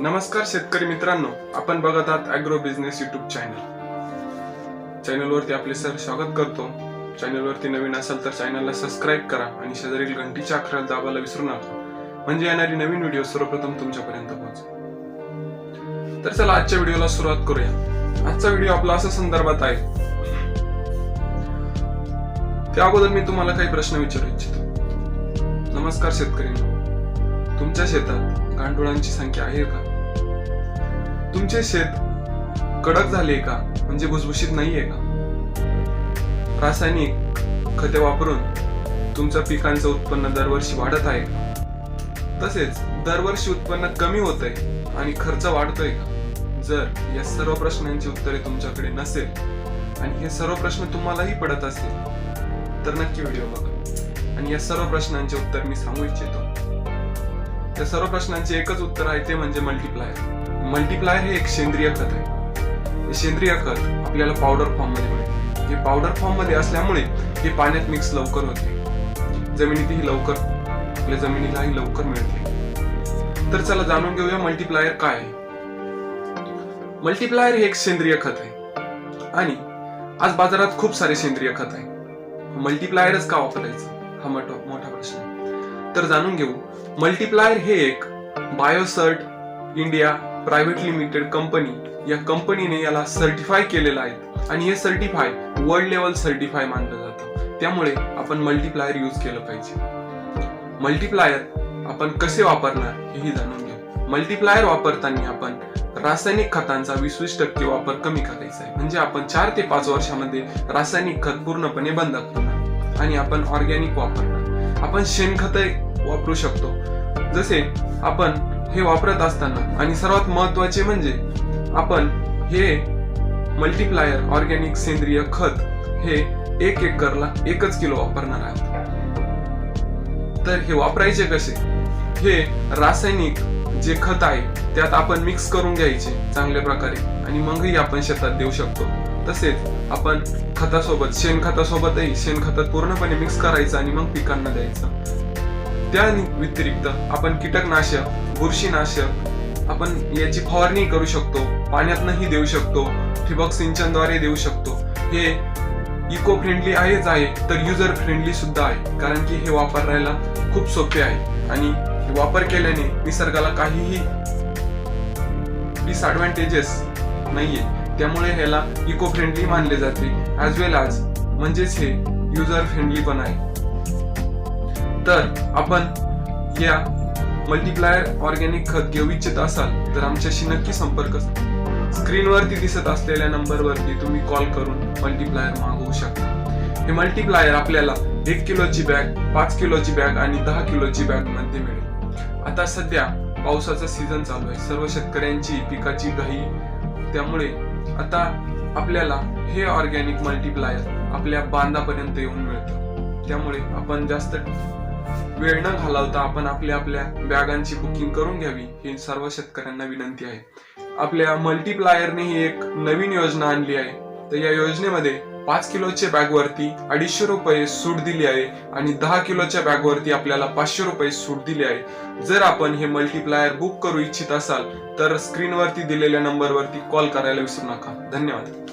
नमस्कार शेतकरी मित्रांनो. आपण बघत आहात अॅग्रो बिझनेस युट्यूब चॅनल चॅनलवरती आपले सर स्वागत करतो. चॅनलवरती नवीन असाल तर चॅनलला सबस्क्राईब करा आणि शेजारील घंटीच्या अक्षरात दाबायला विसरू नका. म्हणजे येणारी नवीन व्हिडिओ सर्वप्रथम तुमच्यापर्यंत पोहोच तर चला आजच्या व्हिडिओला सुरुवात करूया. आजचा व्हिडिओ आपला असा संदर्भात आहे. त्या अगोदर मी तुम्हाला काही प्रश्न विचारू इच्छितो. नमस्कार शेतकरी तुमच्या शेतात गांडुळांची संख्या आहे का? तुमचे शेत कडक झाले का? म्हणजे भुसभुशीत नाहीये का? रासायनिक खते वापरून तुमच्या पिकांचं उत्पन्न दरवर्षी वाढत आहे का? तसेच दरवर्षी उत्पन्न कमी होत आहे आणि खर्च वाढतोय का? जर या सर्व प्रश्नांची उत्तरे तुमच्याकडे नसेल आणि हे सर्व प्रश्न तुम्हालाही पडत असतील तर नक्की व्हिडिओ बघा. आणि या सर्व प्रश्नांचे उत्तर मी सांगू इच्छितो. त्या सर्व प्रश्नांचे एकच उत्तर आहे ते म्हणजे मल्टिप्लायर मल्टीप्लायर हे एक सेंद्रिय खत आहे. हे सेंद्रिय खत आपल्याला पावडर फॉर्ममध्ये मिळते. हे पावडर फॉर्ममध्ये असल्यामुळे हे पाण्यात मिक्स लवकर होते. जमिनीतही लवकर आपल्या जमिनीलाही लवकर मिळते. तर चला जाणून घेऊया मल्टीप्लायर काय आहे. मल्टीप्लायर हे एक सेंद्रिय खत आहे. आणि आज बाजारात खूप सारे सेंद्रिय खत आहे. मल्टीप्लायरच का वापरायचं? हा मोठा मोठा प्रश्न तर जाणून घेऊ. मल्टीप्लायर हे एक Biocert India private limited company या कंपनीने याला सर्टिफाय केलेलं आहे. आणि हे सर्टिफाय वर्ल्ड लेवल सर्टिफाय मानलं जातं. त्यामुळे आपण मल्टीप्लायर यूज केलं पाहिजे. मल्टीप्लायर आपण कसे वापरणार हेही जाणून घेऊ. मल्टीप्लायर वापरताना आपण रासायनिक खतांचा वीस वीस टक्के वापर कमी करायचा आहे. म्हणजे आपण चार ते पाच वर्षामध्ये रासायनिक खत पूर्णपणे बंद करणार आणि आपण ऑर्गॅनिक वापरणार. आपण शेणखत वापरू शकतो. जसे आपण हे वापरत असताना. आणि सर्वात महत्त्वाचे म्हणजे आपण हे मल्टीप्लायर ऑर्गॅनिक सेंद्रिय खत हे एक एकरला एकच किलो वापरणार आहोत. तर हे वापरायचे कसे? हे रासायनिक जे खत आहे त्यात आपण मिक्स करून घ्यायचे चांगल्या प्रकारे. आणि मगही आपण शेतात देऊ शकतो. तसेच आपण खतासोबत शेणखतासोबतही शेणखतात पूर्णपणे मिक्स करायचं आणि मग पिकांना द्यायचं. त्या व्यतिरिक्त आपण कीटकनाशक बुरशीनाशक आपण याची फवारणी करू शकतो पाण्यातनंही देऊ शकतो ठिबक सिंचनद्वारे देऊ शकतो. हे इको फ्रेंडली आहेच आहे तर युजर फ्रेंडली सुद्धा आहे कारण की हे वापरायला खूप सोपे आहे. आणि वापर केल्याने निसर्गाला काहीही डिसअडवांटेजेस नाहीये. त्यामुळे ह्याला इको फ्रेंडली मानले जाते. ॲज वेल ॲज म्हणजेच हे युजर फ्रेंडली पण आहे. तर आपण या मल्टीप्लायर ऑर्गॅनिक खत घेऊ इच्छित असाल तर आमच्याशी नक्की संपर्क स्क्रीनवरती दिसत असलेल्या नंबरवरती तुम्ही कॉल करून मल्टीप्लायर मागवू शकता. हे मल्टीप्लायर आपल्याला एक किलोची बॅग पाच किलोची बॅग आणि दहा किलोची बॅगमध्ये मिळेल. आता सध्या पावसाचा सीझन चालू आहे. सर्व शेतकऱ्यांची पिकाची घाई. त्यामुळे आता आपल्याला हे ऑर्गॅनिक मल्टीप्लायर आपल्या बांधापर्यंत येऊन मिळतं. त्यामुळे आपण जास्त वेळ न घालवता आपण आपल्या आपल्या बॅगांची बुकिंग करून घ्यावी ही सर्व शेतकऱ्यांना विनंती आहे. आपल्या मल्टीप्लायरने ही एक नवीन योजना आणली आहे. तर या योजनेमध्ये पाच किलोच्या बॅग वरती अडीचशे रुपये सूट दिली आहे आणि दहा किलोच्या बॅग वरती आपल्याला पाचशे रुपये सूट दिली आहे. जर आपण हे मल्टीप्लायर बुक करू इच्छित असाल तर स्क्रीनवरती दिलेल्या नंबरवरती कॉल करायला विसरू नका. धन्यवाद.